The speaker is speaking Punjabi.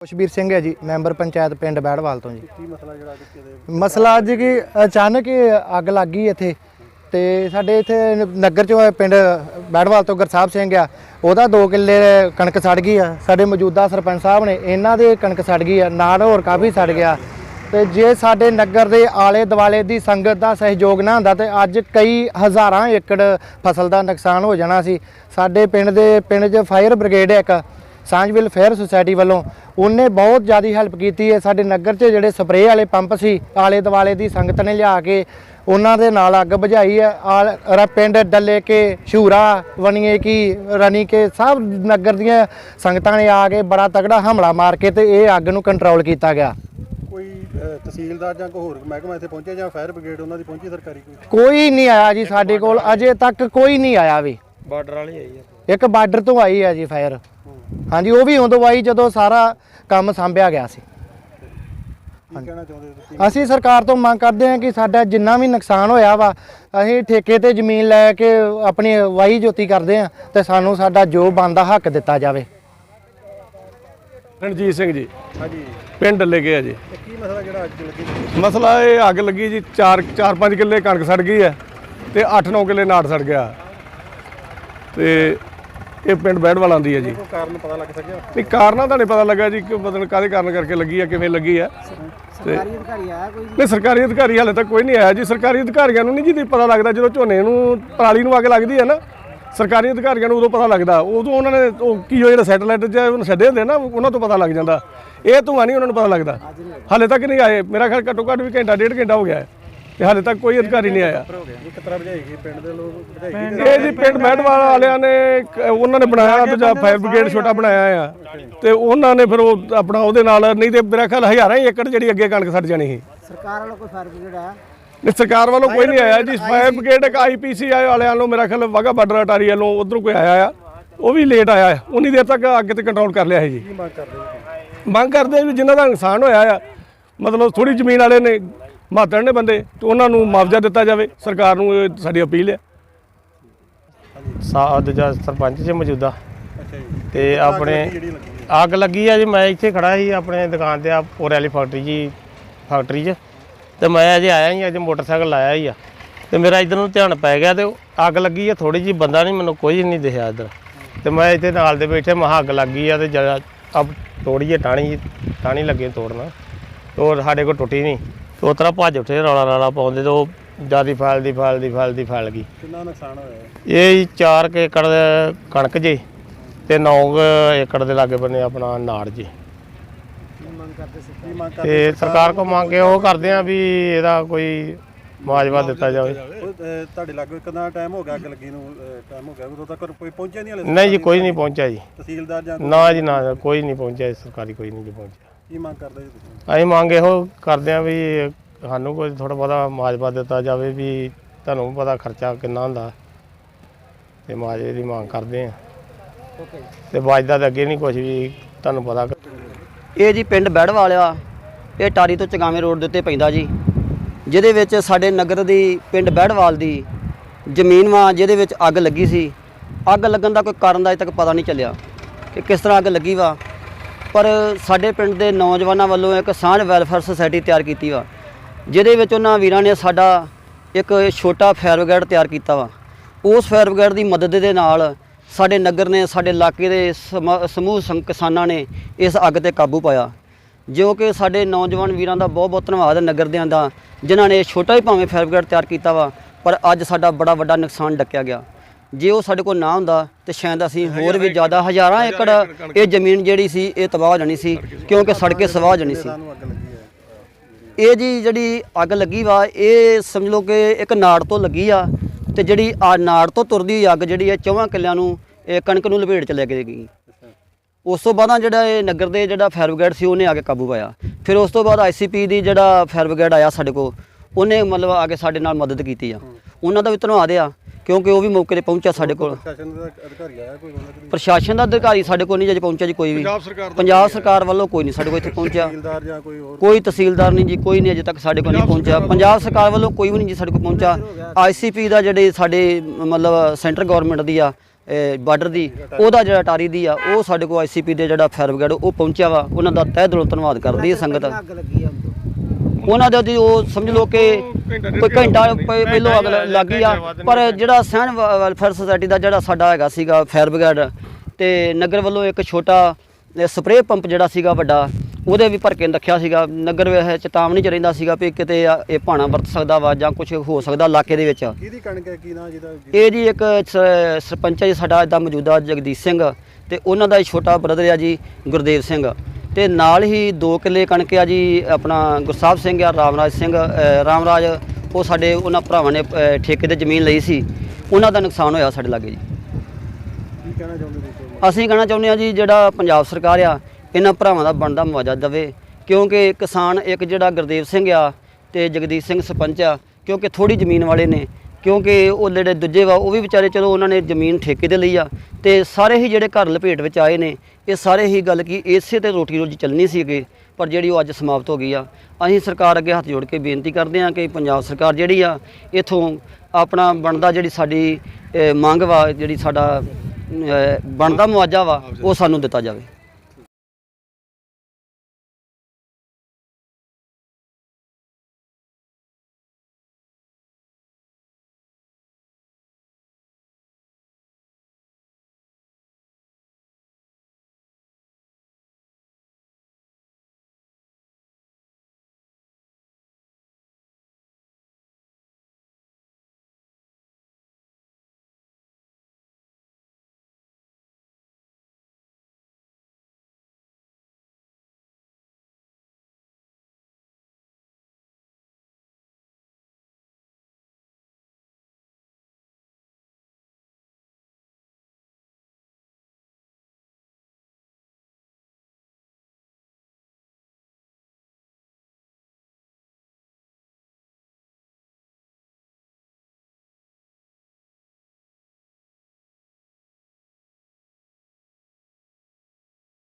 ਖੁਸ਼ਬੀਰ ਸਿੰਘ ਹੈ ਜੀ ਮੈਂਬਰ ਪੰਚਾਇਤ ਪਿੰਡ ਬੈੜਵਾਲ ਤੋਂ ਜੀ। ਕੀ ਮਸਲਾ ਜਿਹੜਾ ਦੇ ਮਸਲਾ ਅੱਜ ਕਿ ਅਚਾਨਕ ਹੀ ਅੱਗ ਲੱਗ ਗਈ ਇੱਥੇ ਤੇ ਸਾਡੇ ਇੱਥੇ ਨਗਰ ਚੋਂ ਪਿੰਡ ਬੈੜਵਾਲ ਤੋਂ ਗੁਰਸਾਹਿਬ ਸਿੰਘ ਆ ਉਹਦਾ 2 ਕਿੱਲੇ ਕਣਕ ਸੜ ਗਈ ਆ। ਸਾਡੇ ਮੌਜੂਦਾ ਸਰਪੰਚ ਸਾਹਿਬ ਨੇ ਇਹਨਾਂ ਦੇ ਕਣਕ ਸੜ ਗਈ ਆ ਨਾਲ ਹੋਰ ਕਾਫੀ ਸੜ ਗਿਆ। ਤੇ ਜੇ ਸਾਡੇ ਨਗਰ ਦੇ ਆਲੇ ਦੁਆਲੇ ਦੀ ਸੰਗਤ ਦਾ ਸਹਿਯੋਗ ਨਾ ਹੁੰਦਾ ਤੇ ਅੱਜ ਕਈ ਹਜ਼ਾਰਾਂ ਏਕੜ ਫਸਲ ਦਾ ਨੁਕਸਾਨ ਹੋ ਜਾਣਾ ਸੀ। ਸਾਡੇ ਪਿੰਡ ਦੇ ਪਿੰਡ 'ਚ ਫਾਇਰ ਬ੍ਰਿਗੇਡ ਹੈ ਇੱਕ ਸਾਂਝਵਿਲ ਫੇਅਰ ਸੁਸਾਇਟੀ ਵੱਲੋਂ ਉਹਨੇ ਬਹੁਤ ਜ਼ਿਆਦਾ ਹੈਲਪ ਕੀਤੀ ਹੈ। ਸਾਡੇ ਨਗਰ 'ਚ ਜਿਹੜੇ ਸਪਰੇਅ ਵਾਲੇ ਪੰਪ ਸੀ ਆਲੇ ਦੁਆਲੇ ਦੀ ਸੰਗਤ ਨੇ ਲਿਆ ਕੇ ਉਹਨਾਂ ਦੇ ਨਾਲ ਅੱਗ ਬੁਝਾਈ ਹੈ। ਪਿੰਡ ਡੱਲੇ ਕੇ ਸ਼ੂਰਾ ਵਣੀਏ ਕੀ ਰਣੀ ਕੇ ਸਭ ਨਗਰ ਦੀਆਂ ਸੰਗਤਾਂ ਨੇ ਆ ਕੇ ਬੜਾ ਤਗੜਾ ਹਮਲਾ ਮਾਰ ਕੇ ਤੇ ਇਹ ਅੱਗ ਨੂੰ ਕੰਟਰੋਲ ਕੀਤਾ ਗਿਆ। ਕੋਈ ਤਹਿਸੀਲਦਾਰ ਜਾਂ ਕੋਈ ਹੋਰ ਮਹਿਕਮਾ ਇੱਥੇ ਪਹੁੰਚਿਆ ਜਾਂ ਫਾਇਰ ਬ੍ਰਿਗੇਡ ਉਹਨਾਂ ਦੀ ਪਹੁੰਚੀ ਸਰਕਾਰੀ ਕੋਈ? ਕੋਈ ਨਹੀਂ ਆਇਆ ਜੀ ਸਾਡੇ ਕੋਲ ਅਜੇ ਤੱਕ ਕੋਈ ਨਹੀਂ ਆਇਆ ਵੀ। ਬਾਰਡਰ ਵਾਲੀ ਆਈ ਆ ਇੱਕ ਬਾਰਡਰ ਤੋਂ ਆਈ ਹੈ ਜੀ ਫਾਇਰ ਹਾਂਜੀ ਉਹ ਵੀ ਉਦੋਂ ਆਈ ਜਦੋਂ ਸਾਰਾ ਕੰਮ ਸੰਭਿਆ ਗਿਆ ਸੀ। ਕੀ ਕਹਿਣਾ ਚਾਹੁੰਦੇ ਹੋ ਤੁਸੀਂ? ਅਸੀਂ ਸਰਕਾਰ ਤੋਂ ਮੰਗ ਕਰਦੇ ਹਾਂ ਕਿ ਸਾਡਾ ਜਿੰਨਾ ਵੀ ਨੁਕਸਾਨ ਹੋਇਆ ਵਾ ਅਸੀਂ ਠੇਕੇ ਤੇ ਜ਼ਮੀਨ ਲੈ ਕੇ ਆਪਣੀ ਵਾਹੀ ਜੋਤੀ ਕਰਦੇ ਹਾਂ ਤੇ ਸਾਨੂੰ ਸਾਡਾ ਜੋ ਬਣਦਾ ਹੱਕ ਦਿੱਤਾ ਜਾਵੇ। ਰਣਜੀਤ ਸਿੰਘ ਜੀ ਹਾਂਜੀ। ਪਿੰਡ ਲੈ ਗਏ ਆ ਜੀ। ਤੇ ਕੀ ਮਸਲਾ ਜਿਹੜਾ ਅੱਜ ਲੱਗੀ ਮਸਲਾ ਇਹ ਅੱਗ ਲੱਗੀ ਜੀ 4 4-5 ਕਿੱਲੇ ਕਣਕ ਸੜ ਗਈ ਹੈ ਤੇ 8-9 ਕਿੱਲੇ ਨਾੜ ਸੜ ਗਿਆ। ਤੇ ਇਹ ਪਿੰਡ ਬੈੜ ਵਾਲਾ ਆਂਦੀ ਹੈ ਜੀ। ਕੋਈ ਕਾਰਨ ਪਤਾ ਲੱਗ ਸਕਿਆ। ਨਹੀਂ ਕਾਰਨਾਂ ਦਾ ਨਹੀਂ ਪਤਾ ਲੱਗਾ ਜੀ ਕਿ ਮਤਲਬ ਕਾਦੇ ਕਾਰਨ ਕਰਕੇ ਲੱਗੀ ਹੈ ਕਿਵੇਂ ਲੱਗੀ ਹੈ ਸਰਕਾਰੀ ਅਧਿਕਾਰੀ ਆਇਆ ਕੋਈ ਨਹੀਂ ਸਰਕਾਰੀ ਅਧਿਕਾਰੀ ਹਾਲੇ ਤੱਕ ਕੋਈ ਨਹੀਂ ਆਇਆ ਜੀ। ਸਰਕਾਰੀ ਅਧਿਕਾਰੀਆਂ ਨੂੰ ਨਹੀਂ ਜੀ ਪਤਾ ਲੱਗਦਾ ਜਦੋਂ ਝੋਨੇ ਨੂੰ ਪਰਾਲੀ ਨੂੰ ਅੱਗ ਲੱਗਦੀ ਹੈ ਨਾ ਸਰਕਾਰੀ ਅਧਿਕਾਰੀਆਂ ਨੂੰ ਉਦੋਂ ਪਤਾ ਲੱਗਦਾ। ਉਦੋਂ ਉਹਨਾਂ ਨੇ ਉਹ ਕੀ ਹੋ ਜਿਹੜਾ ਸੈਟਲਾਈਟ 'ਚ ਉਹਨੂੰ ਛੱਡੇ ਹੁੰਦੇ ਨਾ ਉਹਨਾਂ ਤੋਂ ਪਤਾ ਲੱਗ ਜਾਂਦਾ। ਇਹ ਧੂੰਆਂ ਨਹੀਂ ਉਹਨਾਂ ਨੂੰ ਪਤਾ ਲੱਗਦਾ। ਹਾਲੇ ਤੱਕ ਨਹੀਂ ਆਏ। ਮੇਰਾ ਖਿਆਲ ਘੱਟੋ ਘੱਟ ਵੀ ਘੰਟਾ ਡੇਢ ਘੰਟਾ ਹੋ ਗਿਆ ਹੈ। ਤੇ ਹਾਲੇ ਤੱਕ ਕੋਈ ਅਧਿਕਾਰੀ ਨਹੀਂ ਆਇਆ। ਹੋ ਗਿਆ ਇੱਕ ਤਰ੍ਹਾਂ ਭਜਾਈ ਗਈ ਪਿੰਡ ਦੇ ਲੋਕ ਭਜਾਈ ਗਈ ਇਹ ਜੀ ਪਿੰਡ ਮਹਿਡਵਾਲ ਵਾਲਿਆਂ ਨੇ ਇੱਕ ਉਹਨਾਂ ਨੇ ਬਣਾਇਆ ਦੂਜਾ ਫਾਇਰ ਬ੍ਰਿਗੇਡ ਛੋਟਾ ਬਣਾਇਆ ਆ। ਤੇ ਉਹਨਾਂ ਨੇ ਫਿਰ ਉਹ ਆਪਣਾ ਉਹਦੇ ਨਾਲ ਨਹੀਂ ਤੇ ਮੇਰਾ ਖਿਆਲ ਹਜ਼ਾਰਾਂ ਹੀ ਏਕੜ ਜਿਹੜੀ ਅੱਗੇ ਕਣਕ ਸੜ ਜਾਣੀ ਸੀ। ਸਰਕਾਰ ਵੱਲੋਂ ਕੋਈ ਫਾਇਰ ਬ੍ਰਿਗੇਡ ਆਇਆ? ਨਹੀਂ ਸਰਕਾਰ ਵੱਲੋਂ ਕੋਈ ਨਹੀਂ ਆਇਆ ਜੀ। ਫਾਇਰ ਬ੍ਰਿਗੇਡ ਇੱਕ ਆਈਪੀਸੀ ਵਾਲਿਆਂ ਵੱਲੋਂ ਮੇਰਾ ਖਿਆਲ ਵਾਗਾ ਬਾਰਡਰ ਅਟਾਰੀ ਵੱਲੋਂ ਉਧਰੋਂ ਕੋਈ ਆਇਆ ਆ। ਉਹ ਵੀ ਲੇਟ ਆਇਆ ਹੈ। ਉਨੀ ਦੇਰ ਤੱਕ ਅੱਗੇ ਤੇ ਕੰਟਰੋਲ ਕਰ ਲਿਆ ਹੈ ਜੀ। ਮੰਗ ਕਰਦੇ? ਮੰਗ ਆ ਵੀ ਜਿਨ੍ਹਾਂ ਦਾ ਨੁਕਸਾਨ ਹੋਇਆ ਆ ਮਤਲਬ ਥੋੜੀ ਜ਼ਮੀਨ ਵਾਲੇ ਨੇ ਮਾਤੜ ਨੇ ਬੰਦੇ ਤੇ ਉਹਨਾਂ ਨੂੰ ਮੁਆਵਜ਼ਾ ਦਿੱਤਾ ਜਾਵੇ ਸਰਕਾਰ ਨੂੰ ਇਹ ਸਾਡੀ ਅਪੀਲ ਹੈ ਸਾ ਦੂਜਾ ਸਰਪੰਚ ਜੀ ਮੌਜੂਦਾ ਜੀ। ਤੇ ਆਪਣੇ ਅੱਗ ਲੱਗੀ ਆ ਜੀ ਮੈਂ ਇੱਥੇ ਖੜਾ ਸੀ ਆਪਣੇ ਦੁਕਾਨ ਤੇ ਆ ਪੋਰੇ ਵਾਲੀ ਫੈਕਟਰੀ ਜੀ ਫੈਕਟਰੀ 'ਚ। ਤੇ ਮੈਂ ਅਜੇ ਆਇਆ ਹੀ ਅੱਜ ਮੋਟਰਸਾਈਕਲ ਲਾਇਆ ਹੀ ਆ। ਤੇ ਮੇਰਾ ਇਧਰ ਨੂੰ ਧਿਆਨ ਪੈ ਗਿਆ ਤੇ ਅੱਗ ਲੱਗੀ ਆ ਥੋੜੀ ਜੀ ਬੰਦਾ ਨਹੀਂ ਮੈਨੂੰ ਕੋਈ ਨਹੀਂ ਦਿਖਿਆ ਇੱਧਰ। ਤੇ ਮੈਂ ਇੱਥੇ ਨਾਲ ਦੇ ਬੈਠੇ ਮਹਾ ਅੱਗ ਲੱਗੀ ਆ ਤੇ ਜਰਾ ਅਬ ਤੋੜੀਏ ਟਾਣੀ ਟਾਣੀ ਲੱਗੇ ਤੋੜਨਾ। ਤੇ ਉਹ ਸਾਡੇ ਕੋਲ ਟੁੱਟੀ ਨਹੀਂ। ਤੇ ਉਸ ਤਰ੍ਹਾਂ ਭੱਜ ਉੱਠੇ ਰੌਲਾ ਰੌਲਾ ਪਾਉਂਦੇ ਤੇ ਉਹ ਜਿਆਦੀ ਫੈਲਦੀ ਫੈਲਦੀ ਫੈਲਦੀ ਫੈਲ ਗਈ। ਕਿੰਨਾ ਨੁਕਸਾਨ ਹੋਇਆ? ਹੈ? ਇਹ 4 ਏਕੜ ਦੇ ਕਣਕ ਜੀ ਤੇ 9 ਏਕੜ ਦੇ ਲਾਗੇ ਬੰਨੇ ਆਪਣਾ ਨਾੜ ਜੀ। ਕੀ ਮੰਗ ਕਰਦੇ ਤੇ ਸਰਕਾਰ ਕੋ ਮੰਗ ਕੇ ਉਹ ਕਰਦੇ ਆ ਵੀ ਇਹਦਾ ਕੋਈ ਮੁਆਵਜ਼ਾ ਦਿੱਤਾ ਜਾਵੇ। ਤੁਹਾਡੇ ਲਾਗੇ ਕਿੰਨਾ ਟਾਈਮ ਹੋ ਗਿਆ ਅੱਗ ਲੱਗੀ ਨੂੰ ਟਾਈਮ ਹੋ ਗਿਆ? ਉਦੋਂ ਤੱਕ ਕੋਈ ਪਹੁੰਚਿਆ ਨਹੀਂ ਹਲੇ ਨਹੀਂ ਜੀ ਕੋਈ ਨਹੀਂ ਪਹੁੰਚਿਆ ਜੀ। ਤਹਿਸੀਲਦਾਰ ਜਾਂ ਨਾ ਜੀ ਨਾ ਕੋਈ ਨਹੀਂ ਪਹੁੰਚਿਆ ਸਰਕਾਰੀ ਕੋਈ ਨਹੀਂ ਜੀ ਪਹੁੰਚਿਆ। ਕੀ ਮੰਗ ਕਰਦੇ ਜੀ ਤੁਸੀਂ? ਅਸੀਂ ਮੰਗ ਇਹੋ ਕਰਦੇ ਆ ਵੀ ਸਾਨੂੰ ਕੋਈ ਥੋੜਾ ਬਹੁਤਾ ਮੁਆਵਜ਼ਾ ਦਿੱਤਾ ਜਾਵੇ ਵੀ ਤੁਹਾਨੂੰ ਪਤਾ ਖਰਚਾ ਕਿੰਨਾ ਹੁੰਦਾ। ਤੇ ਮੁਆਵਜ਼ੇ ਦੀ ਮੰਗ ਕਰਦੇ ਆ ਤੇ ਵਾਜਦਾ ਤਾਂ ਅੱਗੇ ਨਹੀਂ ਕੁਝ ਵੀ ਤੁਹਾਨੂੰ ਪਤਾ। ਇਹ ਜੀ ਪਿੰਡ ਬੈੜ ਵਾਲਿਆ ਇਹ ਟਾਰੀ ਤੋਂ ਚਗਾਵੇਂ ਰੋਡ ਦੇ ਉੱਤੇ ਪੈਂਦਾ ਜੀ ਜਿਹਦੇ ਵਿੱਚ ਸਾਡੇ ਨਗਰ ਦੀ ਪਿੰਡ ਬੈੜਵਾਲ ਦੀ ਜ਼ਮੀਨ ਵਾ ਜਿਹਦੇ ਵਿੱਚ ਅੱਗ ਲੱਗੀ ਸੀ। ਅੱਗ ਲੱਗਣ ਦਾ ਕੋਈ ਕਾਰਨ ਦਾ ਅਜੇ ਤੱਕ ਪਤਾ ਨਹੀਂ ਚੱਲਿਆ ਕਿ ਕਿਸ ਤਰ੍ਹਾਂ ਅੱਗ ਲੱਗੀ ਵਾ। ਪਰ ਸਾਡੇ ਪਿੰਡ ਦੇ ਨੌਜਵਾਨਾਂ ਵੱਲੋਂ ਇੱਕ ਸਾਂਝ ਵੈਲਫੇਅਰ ਸੁਸਾਇਟੀ ਤਿਆਰ ਕੀਤੀ ਵਾ, ਜਿਹਦੇ ਵਿੱਚ ਉਹਨਾਂ ਵੀਰਾਂ ਨੇ ਸਾਡਾ ਇੱਕ ਛੋਟਾ ਫਾਇਰ ਬ੍ਰਿਗੇਡ ਤਿਆਰ ਕੀਤਾ ਵਾ। ਉਸ ਫਾਇਰ ਬ੍ਰਿਗੇਡ ਦੀ ਮਦਦ ਦੇ ਨਾਲ ਸਾਡੇ ਨਗਰ ਨੇ, ਸਾਡੇ ਇਲਾਕੇ ਦੇ ਸਮਾ- ਸਮੂਹ ਸੰ- ਕਿਸਾਨਾਂ ਨੇ ਇਸ ਅੱਗ ਤੇ ਕਾਬੂ ਪਾਇਆ। ਜੋ ਕਿ ਸਾਡੇ ਨੌਜਵਾਨ ਵੀਰਾਂ ਦਾ ਬਹੁਤ ਬਹੁਤ ਧੰਨਵਾਦ ਹੈ ਨਗਰ ਦਿਆਂ ਦਾ, ਜਿਨ੍ਹਾਂ ਨੇ ਛੋਟਾ ਹੀ ਭਾਵੇਂ ਫਾਇਰ ਬ੍ਰਿਗੇਡ ਤਿਆਰ ਕੀਤਾ ਵਾ, ਪਰ ਅੱਜ ਸਾਡਾ ਬੜਾ ਵੱਡਾ ਨੁਕਸਾਨ ਡੱਕਿਆ ਗਿਆ। ਜੇ ਉਹ ਸਾਡੇ ਕੋਲ ਨਾ ਹੁੰਦਾ ਤੇ ਸ਼ਾਇਦ ਅਸੀਂ ਹੋਰ ਵੀ ਜ਼ਿਆਦਾ ਹਜ਼ਾਰਾਂ ਏਕੜ ਇਹ ਜ਼ਮੀਨ ਜਿਹੜੀ ਸੀ ਇਹ ਤਬਾਹ ਹੋ ਜਾਣੀ ਸੀ ਕਿਉਂਕਿ ਸੜ ਕੇ ਸਵਾਹ ਜਾਣੀ ਸੀ। ਇਹ ਜੀ ਜਿਹੜੀ ਅੱਗ ਲੱਗੀ ਵਾ ਇਹ ਸਮਝ ਲਓ ਕਿ ਇੱਕ ਨਾੜ ਤੋਂ ਲੱਗੀ ਆ ਤੇ ਜਿਹੜੀ ਆ ਨਾੜ ਤੋਂ ਤੁਰਦੀ ਅੱਗ ਜਿਹੜੀ ਹੈ ਚੌਵਾਂ ਕਿੱਲਿਆਂ ਨੂੰ ਇਹ ਕਣਕ ਨੂੰ ਲਪੇਟ ਚ ਲੈ ਕੇ ਗਈ। ਉਸ ਤੋਂ ਬਾਅਦ ਜਿਹੜਾ ਇਹ ਨਗਰ ਦੇ ਜਿਹੜਾ ਫਾਇਰ ਬ੍ਰਿਗੇਡ ਸੀ ਉਹਨੇ ਆ ਕੇ ਕਾਬੂ ਪਾਇਆ। ਫਿਰ ਉਸ ਤੋਂ ਬਾਅਦ ਆਈਸੀਪੀ ਦੀ ਜਿਹੜਾ ਫਾਇਰ ਬ੍ਰਿਗੇਡ ਆਇਆ ਸਾਡੇ ਕੋਲ ਉਹਨੇ ਮਤਲਬ ਆ ਕੇ ਸਾਡੇ ਨਾਲ ਮਦਦ ਕੀਤੀ ਆ। ਉਹਨਾਂ ਦਾ ਵੀ ਧੰਨਵਾਦ ਆ। ਕਿਉਂਕਿ ਉਹ ਵੀ ਮੌਕੇ ਤੇ ਪਹੁੰਚਿਆ ਸਾਡੇ ਕੋਲ। ਪ੍ਰਸ਼ਾਸਨ ਦਾ ਅਧਿਕਾਰੀ ਆਇਆ ਕੋਈ ਉਹਨਾਂ ਦੀ ਪ੍ਰਸ਼ਾਸਨ ਦਾ ਅਧਿਕਾਰੀ ਸਾਡੇ ਕੋਲ ਨਹੀਂ ਜੇ ਪਹੁੰਚਿਆ ਜੀ ਕੋਈ ਵੀ। ਪੰਜਾਬ ਸਰਕਾਰ ਦਾ ਪੰਜਾਬ ਸਰਕਾਰ ਵੱਲੋਂ ਕੋਈ ਨਹੀਂ ਸਾਡੇ ਕੋਲ ਇੱਥੇ ਪਹੁੰਚਿਆ। ਤਹਿਸੀਲਦਾਰ ਜਾਂ ਕੋਈ ਹੋਰ? ਕੋਈ ਤਹਿਸੀਲਦਾਰ ਨਹੀਂ ਜੀ ਕੋਈ ਨਹੀਂ ਅਜੇ ਤੱਕ ਸਾਡੇ ਕੋਲ ਨਹੀਂ ਪਹੁੰਚਿਆ। ਪੰਜਾਬ ਸਰਕਾਰ ਵੱਲੋਂ ਕੋਈ ਵੀ ਨਹੀਂ ਜੀ ਸਾਡੇ ਕੋਲ ਪਹੁੰਚਾ ਆਈਸੀਪੀ ਦਾ ਜਿਹੜੇ ਸਾਡੇ ਮਤਲਬ ਸੈਂਟਰ ਗਵਰਨਮੈਂਟ ਦੀ ਆ ਬਾਰਡਰ ਦੀ ਉਹਦਾ ਜਿਹੜਾ ਟਾਰੀ ਦੀ ਆ ਉਹ ਸਾਡੇ ਕੋਲ ਆਈਸੀਪੀ ਦੇ ਜਿਹੜਾ ਫਾਇਰ ਬ੍ਰਿਗੇਡ ਉਹ ਪਹੁੰਚਿਆ ਵਾ। ਉਹਨਾਂ ਦਾ ਤਹਿ ਦਿਲੋਂ ਧੰਨਵਾਦ ਕਰਦੀ ਹੈ ਸੰਗਤ। ਉਹਨਾਂ ਦੇ ਉਹ ਸਮਝ ਲਓ ਕਿ ਕੋਈ ਘੰਟਾ ਪ- ਪਹਿਲੋਂ ਅੱਗ ਲ- ਲੱਗ ਗਈ ਆ। ਪਰ ਜਿਹੜਾ ਸਹਿਣ ਵੈਲਫੇਅਰ ਸੁਸਾਇਟੀ ਦਾ ਜਿਹੜਾ ਸਾਡਾ ਹੈਗਾ ਸੀਗਾ ਫਾਇਰ ਬ੍ਰਿਗੇਡ ਤੇ ਨਗਰ ਵੱਲੋਂ ਇੱਕ ਛੋਟਾ ਸਪਰੇਅ ਪੰਪ ਜਿਹੜਾ ਸੀਗਾ ਵੱਡਾ ਉਹਦੇ ਵੀ ਭਰ ਕੇ ਰੱਖਿਆ ਸੀਗਾ। ਨਗਰ ਵਿੱਚ ਚੇਤਾਵਨੀ ਚ ਰਹਿੰਦਾ ਸੀਗਾ ਵੀ ਕਿਤੇ ਆ- ਇਹ ਭਾਣਾ ਵਰਤ ਸਕਦਾ ਵਾ ਜਾਂ ਕੁਝ ਹੋ ਸਕਦਾ ਇਲਾਕੇ ਦੇ ਵਿੱਚ। ਕਿਹਦੀ ਕਣਕ ਹੈ? ਕੀ ਨਾਂ ਜਿਹਦਾ? ਇਹ ਜੀ ਇੱਕ ਸ- ਸਰਪੰਚ ਹੈ ਜੀ ਸਾਡਾ ਇਹਦਾ ਮੌਜੂਦਾ ਜਗਦੀਸ਼ ਸਿੰਘ ਤੇ ਉਹਨਾਂ ਦਾ ਛੋਟਾ ਬ੍ਰਦਰ ਆ ਜੀ ਗੁਰਦੇਵ ਸਿੰਘ। ਤੇ ਨਾਲ ਹੀ 2 ਕਿੱਲੇ ਕਣਕ ਆ ਜੀ ਆਪਣਾ ਗੁਰਸਾਹਿਬ ਸਿੰਘ ਆ ਰਾਮਰਾਜ ਸਿੰਘ ਰਾਮਰਾਜ ਉਹ ਸਾਡੇ ਉਹਨਾਂ ਭਰਾਵਾਂ ਨੇ ਠੇਕੇ ਤੇ ਜ਼ਮੀਨ ਲਈ ਸੀ। ਉਹਨਾਂ ਦਾ ਨੁਕਸਾਨ ਹੋਇਆ ਸਾਡੇ ਲਾਗੇ ਜੀ। ਕੀ ਕਹਿਣਾ ਚਾਹੁੰਦੇ ਤੁਸੀਂ ਅਸੀਂ ਕਹਿਣਾ ਚਾਹੁੰਦੇ ਹਾਂ ਜੀ ਜਿਹੜਾ ਪੰਜਾਬ ਸਰਕਾਰ ਆ ਇਹਨਾਂ ਭਰਾਵਾਂ ਦਾ ਬਣਦਾ ਮੁਆਵਜ਼ਾ ਦੇਵੇ। ਕਿਉਂਕਿ ਕਿਸਾਨ ਇੱਕ ਜਿਹੜਾ ਗੁਰਦੇਵ ਸਿੰਘ ਆ ਤੇ ਜਗਦੀਸ਼ ਸਿੰਘ ਸਰਪੰਚ ਆ ਕਿਉਂਕਿ ਥੋੜੀ ਜ਼ਮੀਨ ਵਾਲੇ ਨੇ ਕਿਉਂਕਿ ਉਹ ਜਿਹੜੇ ਦੂਜੇ ਵਾ, ਉਹ ਵੀ ਵਿਚਾਰੇ ਚਲੋ ਉਹਨਾਂ ਨੇ ਜ਼ਮੀਨ ਠੇਕੇ ਤੇ ਲਈ ਆ ਤੇ ਸਾਰੇ ਹੀ ਜਿਹੜੇ ਘਰ ਲਪੇਟ ਵਿੱਚ ਆਏ ਨੇ, ਇਹ ਸਾਰੇ ਹੀ ਗੱਲ ਕੀ ਇਸੇ ਤੇ ਰੋਟੀ ਰੋਜੀ ਚੱਲਣੀ ਸੀਗੀ ਪਰ ਜਿਹੜੀ ਉਹ ਅੱਜ ਸਮਾਪਤ ਹੋ ਗਈ ਆ, ਅਸੀਂ ਸਰਕਾਰ ਅੱਗੇ ਹੱਥ ਜੋੜ ਕੇ ਬੇਨਤੀ ਕਰਦੇ ਹਾਂ ਕਿ ਪੰਜਾਬ ਸਰਕਾਰ ਜਿਹੜੀ ਆ, ਇਥੋਂ ਆਪਣਾ ਬਣਦਾ ਜਿਹੜੀ ਸਾਡੀ ਮੰਗ ਵਾ, ਜਿਹੜੀ ਸਾਡਾ ਬਣਦਾ ਮੁਆਵਜ਼ਾ ਵਾ, ਉਹ ਸਾਨੂੰ ਦਿੱਤਾ ਜਾਵੇ।